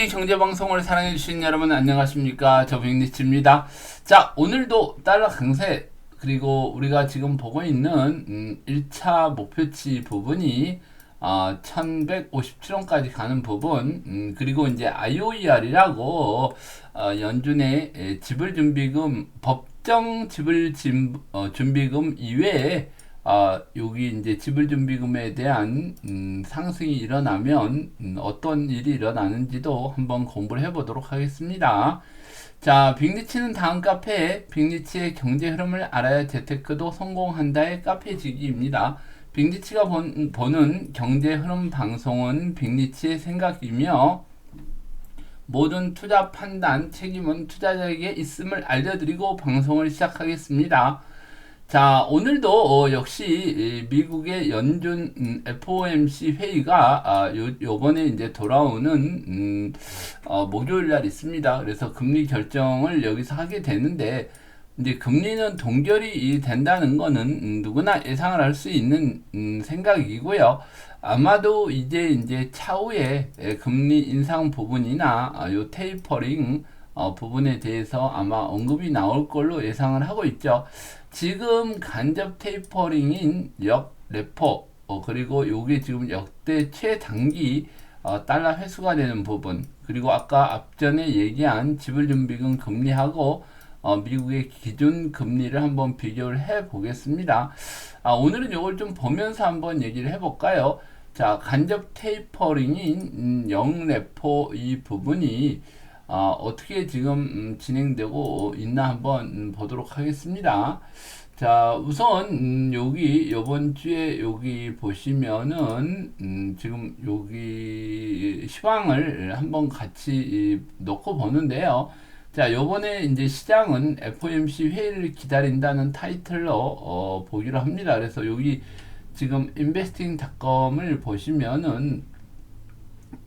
빅리치 경제방송을 사랑해주신 여러분 안녕하십니까? 저 빅리치입니다. 자 오늘도 달러 강세 그리고 우리가 지금 보고 있는 음, 1차 목표치 부분이 어, 1157원까지 가는 부분 음, 그리고 이제 IOER이라고 어, 연준의 에, 지불준비금 법정 지불 진, 어, 준비금 이외에 아, 여기 이제 지불준비금에 대한 음, 상승이 일어나면 음, 어떤 일이 일어나는지도 한번 공부를 해보도록 하겠습니다. 자, 빅리치는 다음 카페에 빅리치의 경제 흐름을 알아야 재테크도 성공한다의 카페지기입니다. 빅리치가 본, 보는 경제 흐름 방송은 빅리치의 생각이며 모든 투자 판단 책임은 투자자에게 있음을 알려드리고 방송을 시작하겠습니다. 자, 오늘도 어, 역시 미국의 연준 음, FOMC 회의가 아, 요, 요번에 이제 돌아오는 음, 어, 목요일 날 있습니다. 그래서 금리 결정을 여기서 하게 되는데 이제 금리는 동결이 된다는 거는 음, 누구나 예상을 할 수 있는 음, 생각이고요. 아마도 이제 이제 차후에 금리 인상 부분이나 아, 요 테이퍼링 어, 부분에 대해서 아마 언급이 나올 걸로 예상을 하고 있죠. 지금 간접 테이퍼링인 역 레퍼 어, 그리고 요게 지금 역대 최단기 어, 달러 회수가 되는 부분 그리고 아까 앞전에 얘기한 지불준비금 금리하고 어, 미국의 기준 금리를 한번 비교를 해 보겠습니다. 아, 오늘은 이걸 좀 보면서 한번 얘기를 해 볼까요? 자, 간접 테이퍼링인 음, 0레포 이 부분이 어, 어떻게 지금 음, 진행되고 있나 한번 음, 보도록 하겠습니다. 자, 우선 음, 여기 요번 주에 여기 보시면은 음, 지금 여기 시황을 한번 같이 놓고 보는데요. 자, 요번에 이제 시장은 FOMC 회의를 기다린다는 타이틀로 어, 보기로 합니다. 그래서 여기 지금 인베스팅 닷컴을 보시면은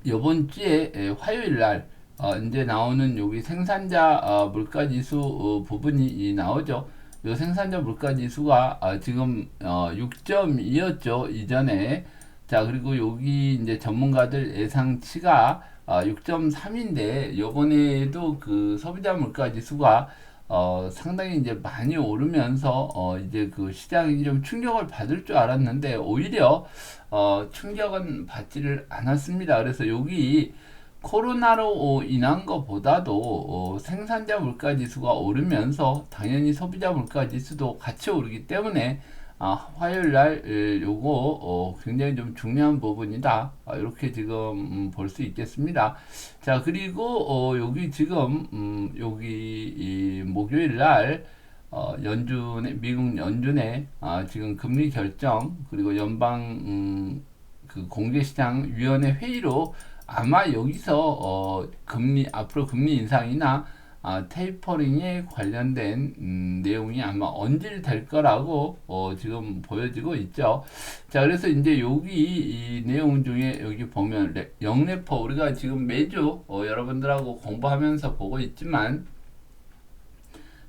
요번 주에 화요일 날 어, 이제 나오는 여기 생산자 어, 물가지수 어, 부분이 나오죠. 요 생산자 물가지수가 어, 지금 어, 6.2였죠 이전에. 자 그리고 여기 이제 전문가들 예상치가 어, 6.3인데 요번에도 그 소비자 물가지수가 어, 상당히 이제 많이 오르면서 어, 이제 그 시장이 좀 충격을 받을 줄 알았는데 오히려 어, 충격은 받지를 않았습니다. 그래서 여기 코로나로 인한 것보다도 어, 생산자 물가 지수가 오르면서 당연히 소비자 물가 지수도 같이 오르기 때문에 아, 화요일 날 요거 어, 굉장히 좀 중요한 부분이다. 아, 이렇게 지금 음, 볼수 있겠습니다. 자 그리고 어, 여기 지금 음, 여기 목요일 날 어, 연준의 미국 연준의 아, 지금 금리 결정 그리고 연방 음, 그 공개시장 위원회 회의로 아마 여기서 어, 금리 앞으로 금리 인상이나 아, 테이퍼링에 관련된 음, 내용이 아마 언질될 거라고 어, 지금 보여지고 있죠. 자, 그래서 이제 여기 이 내용 중에 여기 보면 레, 영래퍼 우리가 지금 매주 어, 여러분들하고 공부하면서 보고 있지만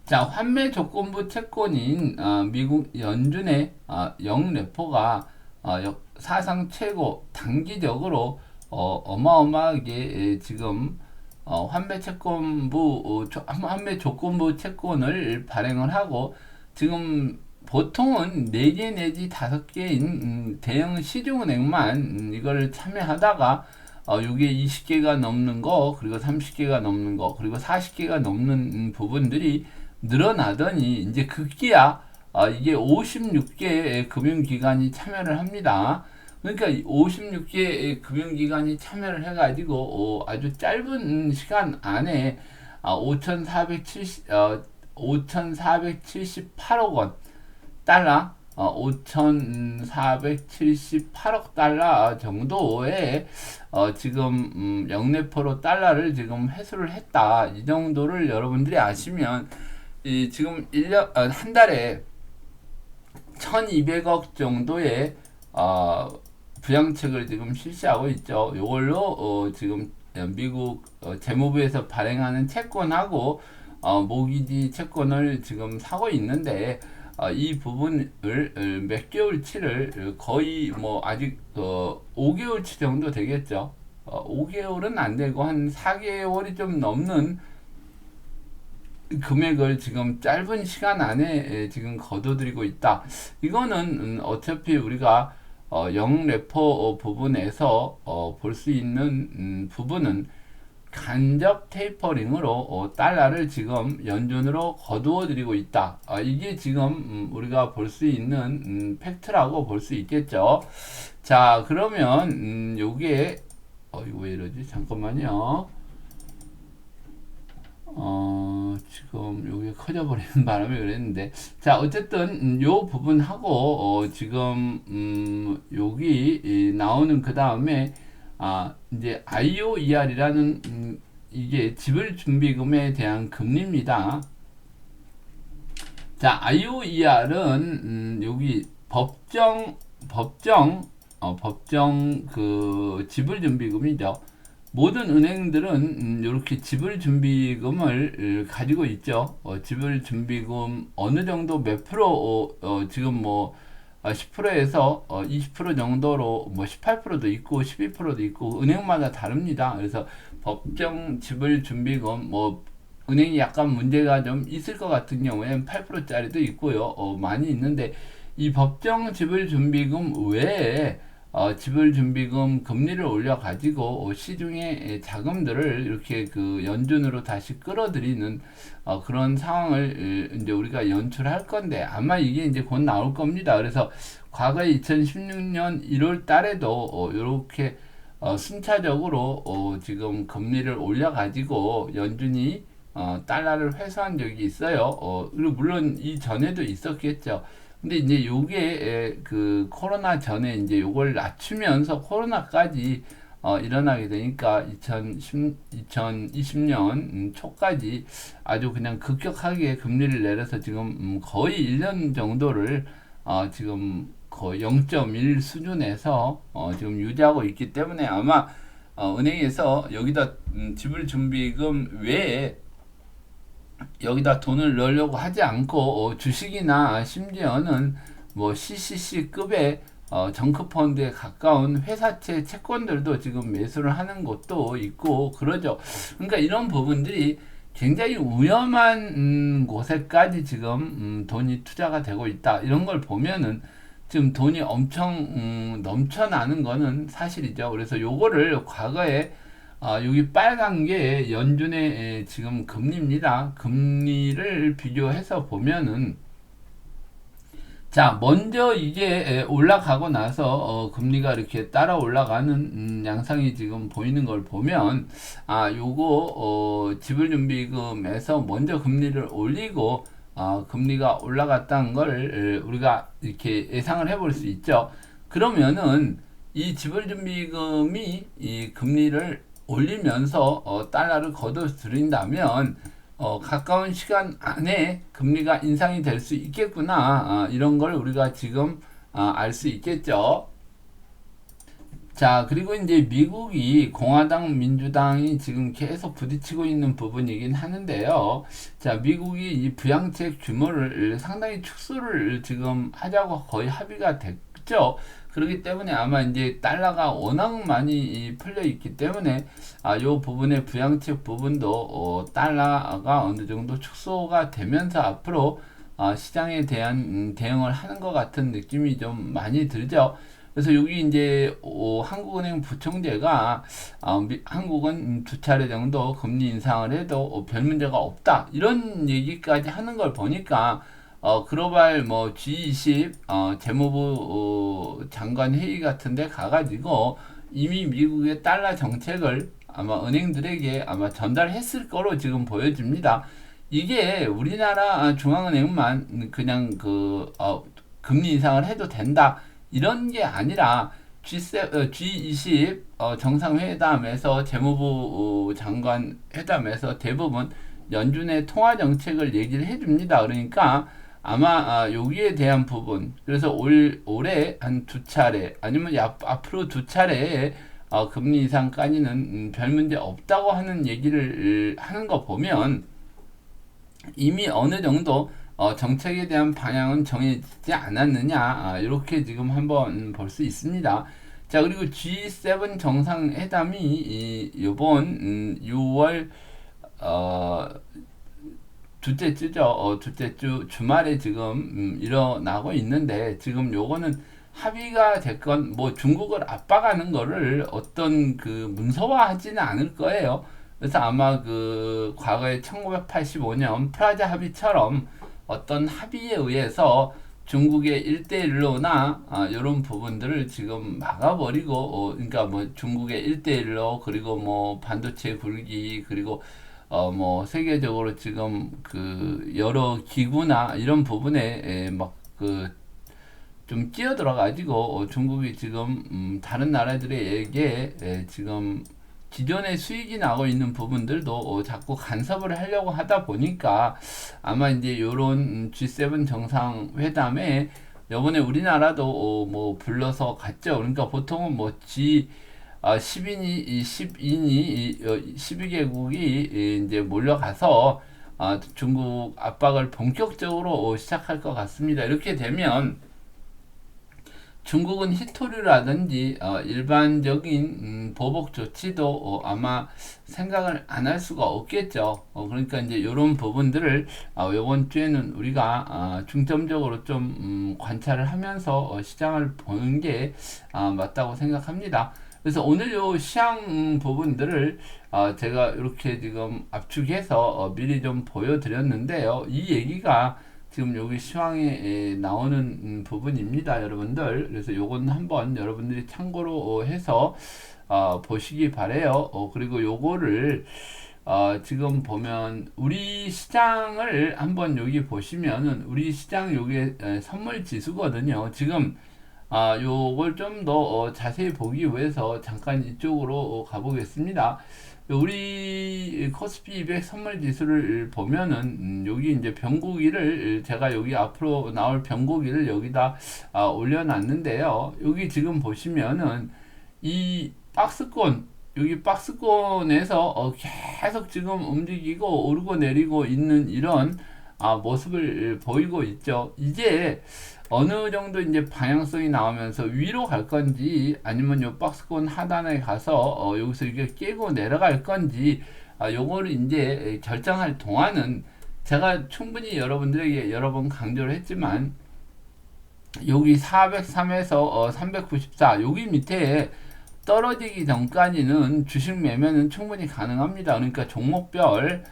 자, 환매 조건부 채권인 어, 미국 연준의 어, 영래퍼가 어, 사상 최고 단기적으로 어, 어마어마하게 지금 어, 환매 채권부 어, 조, 환매 조건부 채권을 발행을 하고 지금 보통은 4개 내지 5개인 음, 대형 시중은행만 음, 이걸 참여하다가 어, 이게 20개가 넘는 거 그리고 30개가 넘는 거 그리고 40개가 넘는 음, 부분들이 늘어나더니 이제 급기야 어, 이게 56개의 금융기관이 참여를 합니다. 그러니까 56개 금융기관이 참여를 해가지고 어, 아주 짧은 시간 안에 아, 5,470, 어, 5,478억 원 달러, 어, 5,478억 달러 정도의 어, 지금 음, 영내포로 달러를 지금 회수를 했다. 이 정도를 여러분들이 아시면 이 지금 1년 어, 한 달에 1,200억 정도의 어, 부양책을 지금 실시하고 있죠. 이걸로 어, 지금 미국 어, 재무부에서 발행하는 채권하고 어, 모기지 채권을 지금 사고 있는데 어, 이 부분을 어, 몇 개월치를 거의 뭐 아직 어, 5개월치 정도 되겠죠. 어, 5개월은 안 되고 한 4개월이 좀 넘는 금액을 지금 짧은 시간 안에 지금 거둬들이고 있다. 이거는 음, 어차피 우리가 어, 영 레포 부분에서 어, 볼 수 있는 음, 부분은 간접 테이퍼링으로 어, 달러를 지금 연준으로 거두어 드리고 있다. 아, 이게 지금 음, 우리가 볼 수 있는 음, 팩트라고 볼 수 있겠죠. 자, 그러면 음, 요게 어 이거 왜 이러지? 잠깐만요. 어, 지금 요게 커져버리는 바람에 그랬는데. 자, 어쨌든, 음, 요 부분하고, 어, 지금, 음, 여기 나오는 그 다음에, 아, 이제 IOER이라는, 음, 이게 지불 준비금에 대한 금리입니다. 자, IOER은, 음, 여기 법정, 법정, 어, 법정 그 지불 준비금이죠. 모든 은행들은 이렇게 음, 지불 준비금을 가지고 있죠. 어, 지불 준비금 어느 정도 몇 프로 어, 어, 지금 뭐 10%에서 어, 20% 어, 정도로 뭐 18%도 있고 12%도 있고 은행마다 다릅니다. 그래서 법정 지불 준비금 뭐 은행이 약간 문제가 좀 있을 것 같은 경우에는 8%짜리도 있고요. 어, 많이 있는데 이 법정 지불 준비금 외에 어, 지불 준비금 금리를 올려 가지고 시중의 자금들을 이렇게 그 연준으로 다시 끌어들이는 어, 그런 상황을 이제 우리가 연출할 건데 아마 이게 이제 곧 나올 겁니다. 그래서 과거 2016년 1월 달에도 어, 이렇게 어, 순차적으로 어, 지금 금리를 올려 가지고 연준이 어, 달러를 회수한 적이 있어요. 어, 물론 이 전에도 있었겠죠. 근데 이제 요게 그 코로나 전에 이제 요걸 낮추면서 코로나까지 어, 일어나게 되니까 2010, 2020년 초까지 아주 그냥 급격하게 금리를 내려서 지금 음, 거의 1년 정도를 어, 지금 거의 0.1 수준에서 어, 지금 유지하고 있기 때문에 아마 어, 은행에서 여기다 음, 지불 준비금 외에 여기다 돈을 넣으려고 하지 않고 어, 주식이나 심지어는 뭐 CCC급의 어, 정크 펀드에 가까운 회사채 채권들도 지금 매수를 하는 것도 있고 그러죠. 그러니까 이런 부분들이 굉장히 위험한 음, 곳에까지 지금 음, 돈이 투자가 되고 있다. 이런 걸 보면은 지금 돈이 엄청 음, 넘쳐나는 거는 사실이죠. 그래서 요거를 과거에 아, 여기 빨간 게 연준의 지금 금리입니다. 금리를 비교해서 보면은 자, 먼저 이게 올라가고 나서 어, 금리가 이렇게 따라 올라가는 음, 양상이 지금 보이는 걸 보면 아, 요거 어, 지불준비금에서 먼저 금리를 올리고 어, 금리가 올라갔다는 걸 우리가 이렇게 예상을 해볼 수 있죠. 그러면은 이 지불준비금이 이 금리를 올리면서 어, 달러를 거둬들인다면 어, 가까운 시간 안에 금리가 인상이 될 수 있겠구나 아, 이런 걸 우리가 지금 아, 알수 있겠죠. 자 그리고 이제 미국이 공화당 민주당이 지금 계속 부딪히고 있는 부분이긴 하는데요. 자 미국이 이 부양책 규모를 상당히 축소를 지금 하자고 거의 합의가 됐죠. 그렇기 때문에 아마 이제 달러가 워낙 많이 풀려 있기 때문에 아, 요 부분의 부양책 부분도 어, 달러가 어느 정도 축소가 되면서 앞으로 어, 시장에 대한 음, 대응을 하는 것 같은 느낌이 좀 많이 들죠. 그래서 여기 이제 어, 한국은행 부총재가 어, 미, 한국은 두 차례 정도 금리 인상을 해도 어, 별 문제가 없다 이런 얘기까지 하는 걸 보니까 어, 글로벌 뭐 G20 어, 재무부 어, 장관 회의 같은데 가가지고 이미 미국의 달러 정책을 아마 은행들에게 아마 전달했을 거로 지금 보여집니다. 이게 우리나라 중앙은행만 그냥 그 어, 금리 인상을 해도 된다 이런 게 아니라 G7, G20 어, 정상회담에서 재무부 어, 장관 회담에서 대부분 연준의 통화 정책을 얘기를 해줍니다. 그러니까 아마 아, 여기에 대한 부분 그래서 올 올해 한 두 차례 아니면 앞, 앞으로 두 차례 어, 금리 인상까지는 음, 별 문제 없다고 하는 얘기를 하는 거 보면 이미 어느 정도 어, 정책에 대한 방향은 정해지지 않았느냐 아, 이렇게 지금 한번 볼 수 있습니다. 자 그리고 G7 정상회담이 이 요번 음, 6월 어 둘째 주죠. 어, 둘째 주 주말에 지금 음, 일어나고 있는데 지금 요거는 합의가 됐건 뭐 중국을 압박하는 거를 어떤 그 문서화하지는 않을 거예요. 그래서 아마 그 과거에 1985년 프라자 합의처럼 어떤 합의에 의해서 중국의 1대1로나 아, 이런 부분들을 지금 막아버리고 어, 그러니까 뭐 중국의 1대1로 그리고 뭐 반도체 굴기 그리고 어 뭐 세계적으로 지금 그 여러 기구나 이런 부분에 막그 좀 끼어들어 가지고 어, 중국이 지금 음, 다른 나라들에게 에, 지금 기존의 수익이 나고 있는 부분들도 어, 자꾸 간섭을 하려고 하다 보니까 아마 이제 요런 G7 정상회담에 요번에 우리나라도 어, 뭐 불러서 갔죠. 그러니까 보통은 뭐 G 아, 10인이 10인이 12개국이 이제 몰려가서 아, 중국 압박을 본격적으로 시작할 것 같습니다. 이렇게 되면 중국은 히토류라든지 어, 일반적인 음, 보복 조치도 어, 아마 생각을 안 할 수가 없겠죠. 어, 그러니까 이제 이런 부분들을 어, 이번 주에는 우리가 어, 중점적으로 좀 음, 관찰을 하면서 어, 시장을 보는 게 어, 맞다고 생각합니다. 그래서 오늘 요 시장 부분들을 어, 제가 이렇게 지금 압축해서 어, 미리 좀 보여드렸는데요. 이 얘기가 지금 여기 시황에 나오는 음, 부분입니다, 여러분들. 그래서 요건 한번 여러분들이 참고로 어, 해서 어, 보시기 바래요. 어, 그리고 요거를 어, 지금 보면 우리 시장을 한번 여기 보시면은 우리 시장 여기 선물 지수거든요. 지금 아, 요걸 좀더 어, 자세히 보기 위해서 잠깐 이쪽으로 어, 가보겠습니다. 우리 코스피 200 선물 지수를 보면은 음, 여기 이제 변곡기를 제가 여기 앞으로 나올 변곡기를 여기다 아, 올려놨는데요. 여기 지금 보시면은 이 박스권 여기 박스권에서 어, 계속 지금 움직이고 오르고 내리고 있는 이런 아, 모습을 보이고 있죠. 이제 어느 정도 이제 방향성이 나오면서 위로 갈 건지 아니면 요 박스권 하단에 가서 어, 여기서 이게 깨고 내려갈 건지 아, 요거를 이제 결정할 동안은 제가 충분히 여러분들에게 여러 번 강조를 했지만 여기 403에서 어, 394 여기 밑에 떨어지기 전까지는 주식 매매는 충분히 가능합니다. 그러니까 종목별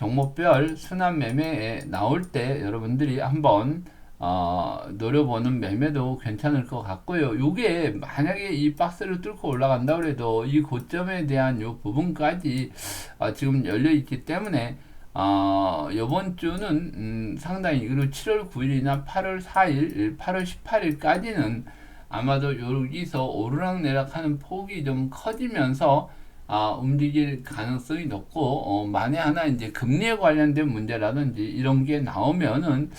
종목별 순환 매매에 나올 때 여러분들이 한번 어, 노려보는 매매도 괜찮을 것 같고요. 요게 만약에 이 박스를 뚫고 올라간다 그래도 이 고점에 대한 요 부분까지 어, 지금 열려 있기 때문에 어, 요번 주는 음, 상당히 그리고 7월 9일이나 8월 4일, 8월 18일까지는 아마도 여기서 오르락내락하는 폭이 좀 커지면서 아, 움직일 가능성이 높고 어, 만에 하나 이제 금리에 관련된 문제라든지 이런 게 나오면은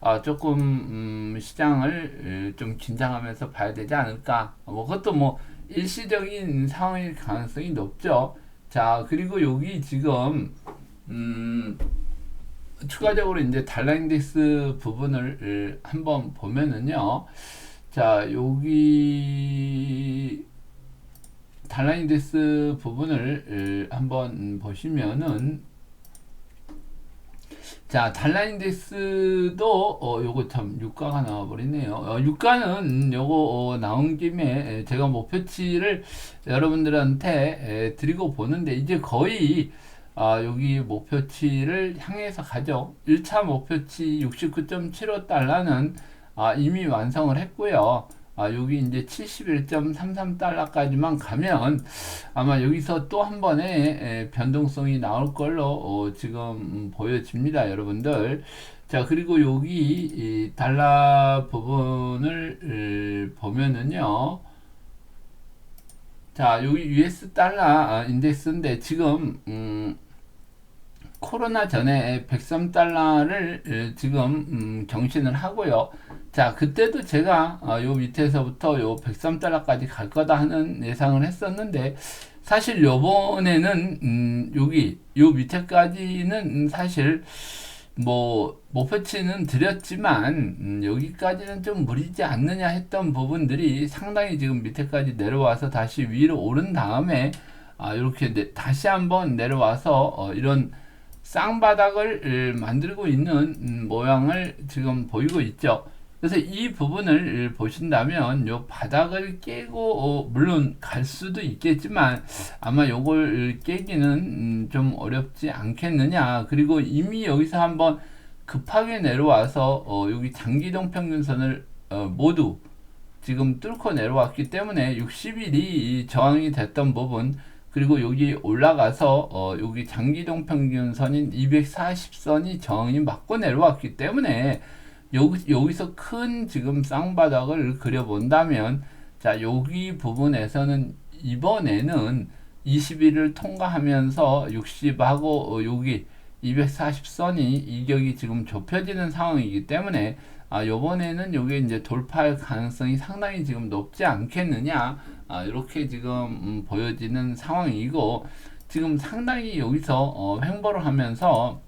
아, 조금 음, 시장을 좀 긴장하면서 봐야 되지 않을까. 뭐 그것도 뭐 일시적인 상황일 가능성이 높죠. 자 그리고 여기 지금 음, 추가적으로 이제 달러 인덱스 부분을 한번 보면은요. 자 여기 달라인데스 부분을 한번 보시면은 자, 달라인데스도 어 요거 참 유가가 나와 버리네요. 어, 유가는 요거 어, 나온 김에 제가 목표치를 여러분들한테 에, 드리고 보는데 이제 거의 아, 여기 목표치를 향해서 가죠. 1차 목표치 69.75달러는 아, 이미 완성을 했고요. 아, 여기 이제 71.33달러까지만 가면 아마 여기서 또 한 번의 변동성이 나올 걸로 어, 지금 보여집니다, 여러분들. 자, 그리고 여기 달러 부분을 보면은요. 자, 여기 US 달러 아, 인덱스인데 지금 음, 코로나 전에 103달러를 지금 음, 경신을 하고요. 자, 그때도 제가 어, 요 밑에서부터 요 103달러까지 갈 거다 하는 예상을 했었는데 사실 요번에는 음, 여기 요 밑에까지는 사실 뭐 목표치는 드렸지만 음, 여기까지는 좀 무리지 않느냐 했던 부분들이 상당히 지금 밑에까지 내려와서 다시 위로 오른 다음에 아, 이렇게 내, 다시 한번 내려와서 어, 이런 쌍바닥을 만들고 있는 음, 모양을 지금 보이고 있죠. 그래서 이 부분을 보신다면 요 바닥을 깨고 어, 물론 갈 수도 있겠지만 아마 요걸 깨기는 음, 좀 어렵지 않겠느냐. 그리고 이미 여기서 한번 급하게 내려와서 어, 여기 장기동 평균선을 어, 모두 지금 뚫고 내려왔기 때문에 60일이 저항이 됐던 부분 그리고 여기 올라가서 어, 여기 장기동 평균선인 240선이 저항이 맞고 내려왔기 때문에 여기, 여기서 큰 지금 쌍바닥을 그려본다면 자 여기 부분에서는 이번에는 21을 통과하면서 60하고 어, 여기 240선이 이격이 지금 좁혀지는 상황이기 때문에 아, 요번에는 요게 이제 돌파할 가능성이 상당히 지금 높지 않겠느냐 아, 이렇게 지금 음, 보여지는 상황이고 지금 상당히 여기서 어, 횡보를 하면서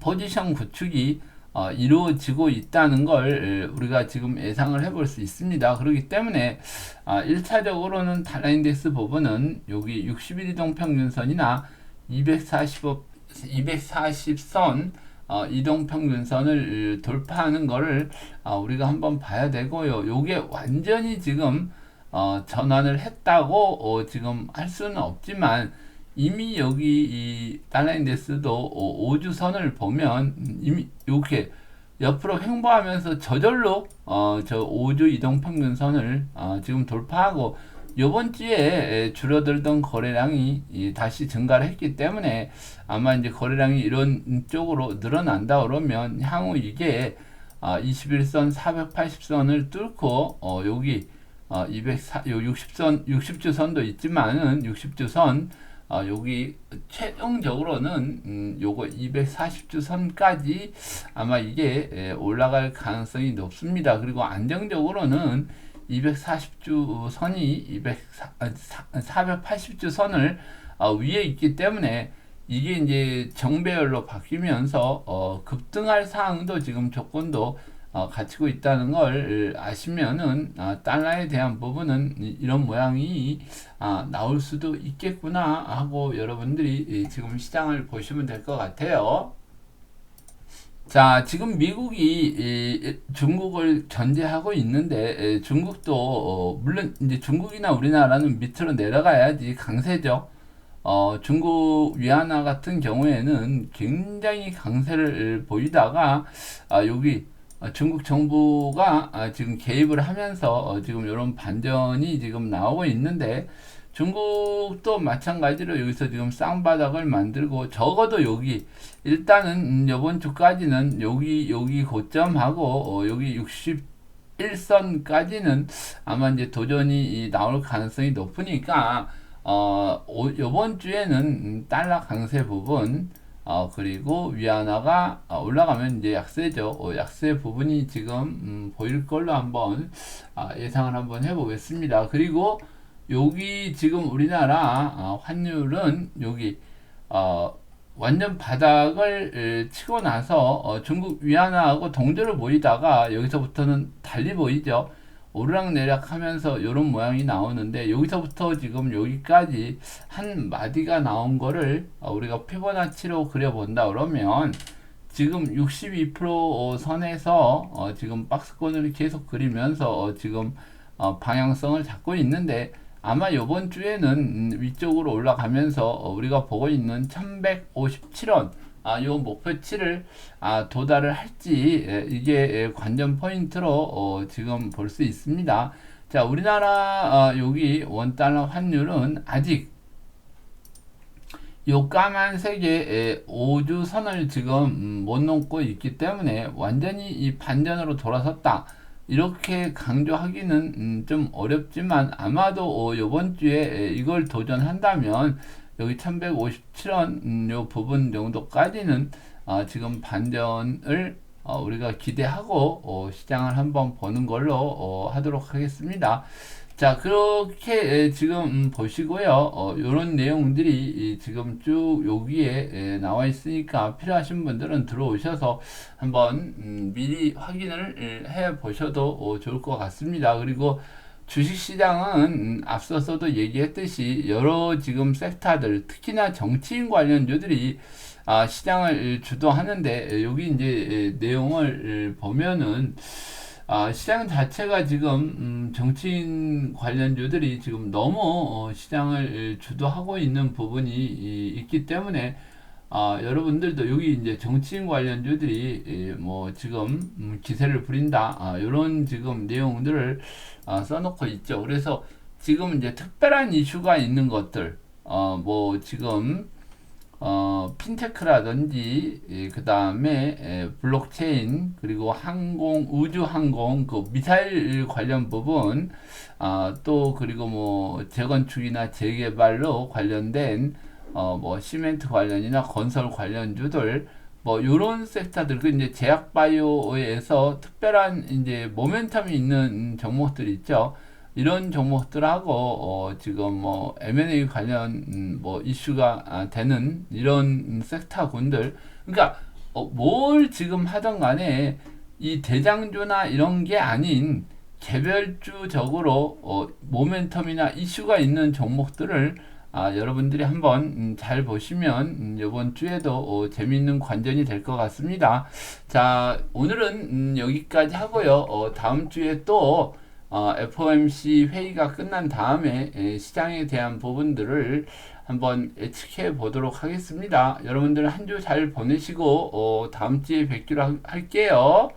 포지션 구축이 어, 이루어지고 있다는 걸 우리가 지금 예상을 해볼 수 있습니다. 그렇기 때문에 아, 1차적으로는 달라인덱스 부분은 여기 61 이동 평균선이나 240, 240선 어, 이동평균선을 돌파하는 거를 어, 우리가 한번 봐야 되고요. 요게 완전히 지금 어, 전환을 했다고 어, 지금 할 수는 없지만 이미 여기 이 달라인데스도 어, 5주선을 보면 이미 이렇게 옆으로 횡보하면서 저절로 어, 저 5주 이동평균선을 어, 지금 돌파하고 요번 주에 줄어들던 거래량이 다시 증가를 했기 때문에 아마 이제 거래량이 이런 쪽으로 늘어난다 그러면 향후 이게 21선 480선을 뚫고 어 여기 어 204, 요 60선 60주선도 있지만은 60주선 어 여기 최종적으로는 음 요거 240주선까지 아마 이게 올라갈 가능성이 높습니다. 그리고 안정적으로는 240주 선이 200, 480주 선을 어, 위에 있기 때문에 이게 이제 정배열로 바뀌면서 어, 급등할 사항도 지금 조건도 어, 갖추고 있다는 걸 아시면은 아, 달러에 대한 부분은 이런 모양이 아, 나올 수도 있겠구나 하고 여러분들이 지금 시장을 보시면 될 것 같아요. 자, 지금 미국이 중국을 견제하고 있는데 중국도 어, 물론 이제 중국이나 우리나라는 밑으로 내려가야지 강세죠. 어, 중국 위안화 같은 경우에는 굉장히 강세를 보이다가 아, 여기 중국 정부가 아, 지금 개입을 하면서 어, 지금 이런 반전이 지금 나오고 있는데 중국도 마찬가지로 여기서 지금 쌍바닥을 만들고 적어도 여기 일단은 이번 주까지는 여기 여기 고점하고 어, 여기 61선까지는 아마 이제 도전이 나올 가능성이 높으니까 어 이번 주에는 달러 강세 부분 어 그리고 위안화가 올라가면 이제 약세죠. 어, 약세 부분이 지금 음, 보일 걸로 한번 아, 예상을 한번 해보겠습니다. 그리고 여기 지금 우리나라 어, 환율은 여기 어, 완전 바닥을 치고 나서 어, 중국 위안화하고 동조를 보이다가 여기서부터는 달리 보이죠. 오르락내락 하면서 이런 모양이 나오는데 여기서부터 지금 여기까지 한 마디가 나온 거를 어, 우리가 피보나치로 그려본다 그러면 지금 62% 선에서 어, 지금 박스권을 계속 그리면서 어, 지금 어, 방향성을 잡고 있는데 아마 이번 주에는 음, 위쪽으로 올라가면서 어, 우리가 보고 있는 1157원 아, 요 목표치를 아, 도달을 할지 이게 관전 포인트로 어, 지금 볼 수 있습니다. 자, 우리나라 어, 여기 원달러 환율은 아직 요 까만색의 5주 선을 지금 음, 못 넘고 있기 때문에 완전히 이 반전으로 돌아섰다. 이렇게 강조하기는 음, 좀 어렵지만 아마도 어, 이번 주에 이걸 도전한다면 여기 1157원 음, 요 부분 정도까지는 어, 지금 반전을 어, 우리가 기대하고 어, 시장을 한번 보는 걸로 어, 하도록 하겠습니다. 자, 그렇게 에, 지금 음, 보시고요. 어, 요런 내용들이 이, 지금 쭉 여기에 에, 나와 있으니까 필요하신 분들은 들어오셔서 한번 음, 미리 확인을 에, 해 보셔도 어, 좋을 것 같습니다. 그리고 주식시장은 음, 앞서서도 얘기했듯이 여러 지금 섹터들 특히나 정치인 관련주들이 아, 시장을 주도하는데 에, 여기 이제 에, 내용을 에, 보면은 아, 시장 자체가 지금 음, 정치인 관련주들이 지금 너무 어, 시장을 주도하고 있는 부분이 이, 있기 때문에 아, 여러분들도 여기 이제 정치인 관련주들이 이, 뭐 지금 음, 기세를 부린다 아, 이런 지금 내용들을 아, 써놓고 있죠. 그래서 지금 이제 특별한 이슈가 있는 것들 어, 뭐 지금 어, 핀테크라든지 그 다음에 블록체인 그리고 항공 우주 항공 그 미사일 관련 부분 아, 또 그리고 뭐 재건축이나 재개발로 관련된 어, 뭐 시멘트 관련이나 건설 관련주들 뭐 요런 섹터들 그 이제 제약 바이오에서 특별한 이제 모멘텀이 있는 종목들 있죠. 이런 종목들하고 어, 지금 뭐 M&A 관련 음, 뭐 이슈가 아, 되는 이런 섹터군들 그러니까 어, 뭘 지금 하던 간에 이 대장주나 이런 게 아닌 개별주적으로 어, 모멘텀이나 이슈가 있는 종목들을 아, 여러분들이 한번 음, 잘 보시면 음, 이번 주에도 어, 재미있는 관전이 될 것 같습니다. 자, 오늘은 음, 여기까지 하고요. 어, 다음 주에 또 어, FOMC 회의가 끝난 다음에 에, 시장에 대한 부분들을 한번 예측해 보도록 하겠습니다. 여러분들 한 주 잘 보내시고 어, 다음 주에 뵙기로 하, 할게요.